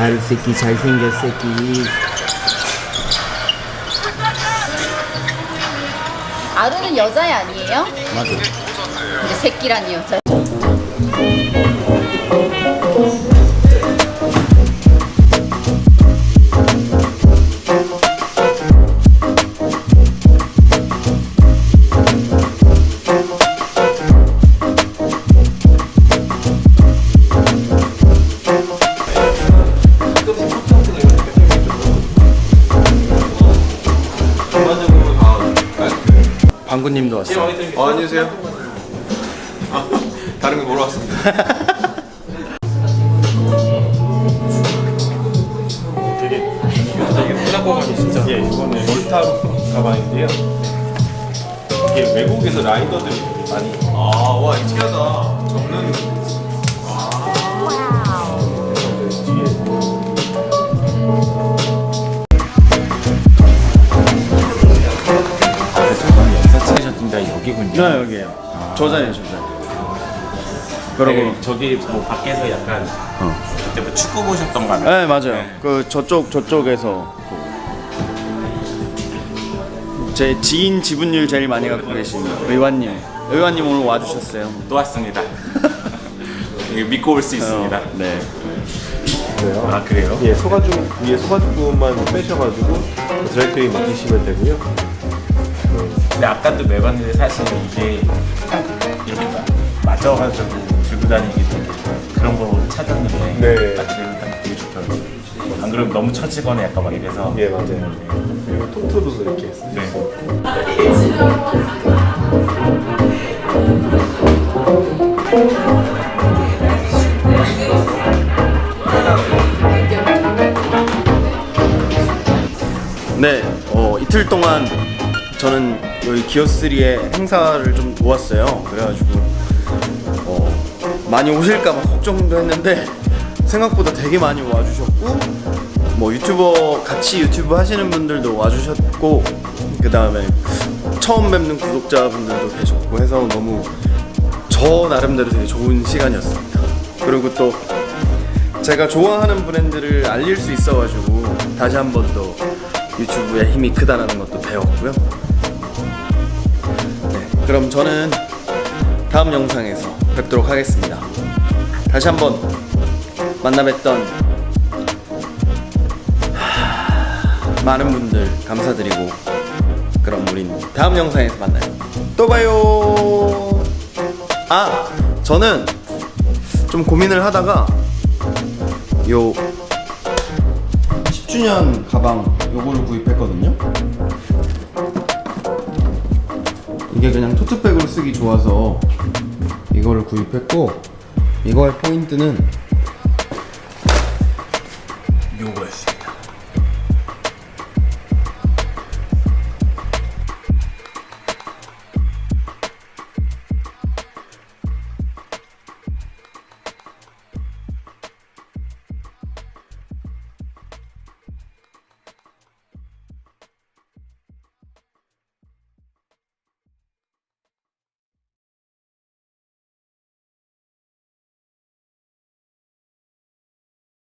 잘 새끼 잘생겼 새끼 아루는 여자애 아니에요? 맞아 근데 새끼라니 여자. 방구님도 왔어 어, 안녕하세요. 아, 다른 거 보러 왔습니다. 되게 플라고감이 진짜 예, 이거는 몰타로 가방인데요 이게 외국에서 라이더들이 되게 많이 아, 와, 이거 특이하다. 적는 네 여기에요. 저 자리에 저 자리. 그리고 그리고 저기 뭐 밖에서 약간 그때 뭐 축구 보셨던 거 아니에요? 네 맞아요. 그 저쪽 저쪽에서 제 지인 지분율 제일 많이 갖고 계신 의원님. 의원님 오늘 와주셨어요. 또 왔습니다 이거 믿고 올 수 있습니다 네. 아 그래요? 예, 소가죽 위에 소가죽 부분만 빼셔가지고 드라이클리 맡기시면 되고요. 근데 아까도 매봤는데 사실 이게 딱 이렇게 맞아가지고 들고 다니기도 그런 거 찾았는데 네. 딱 들고 다니기 되게 좋더라고요 안 그러면 너무 처지거나 약간 막 이래서 예, 맞아요. 그리고 통트로도 이렇게 있어요. 네. 네, 어, 이틀 동안 저는 여기 기어3의 행사를 좀 도왔어요. 그래가지고 어, 많이 오실까봐 걱정도 했는데 생각보다 되게 많이 와주셨고 뭐 유튜버 같이 유튜브 하시는 분들도 와주셨고 그 다음에 처음 뵙는 구독자분들도 계셨고 해서 너무 저 나름대로 되게 좋은 시간이었습니다. 그리고 또 제가 좋아하는 브랜드를 알릴 수 있어가지고 다시 한 번 더 유튜브의 힘이 크다라는 것도 배웠고요. 네, 그럼 저는 다음 영상에서 뵙도록 하겠습니다. 다시 한번 만나 뵀던 하, 많은 분들 감사드리고 그럼 우린 다음 영상에서 만나요. 또 봐요. 아, 저는 좀 고민을 하다가 요 10주년 가방 요거를 구입했거든요. 이게 그냥 토트백으로 쓰기 좋아서 이거를 구입했고 이거의 포인트는 요거였어요.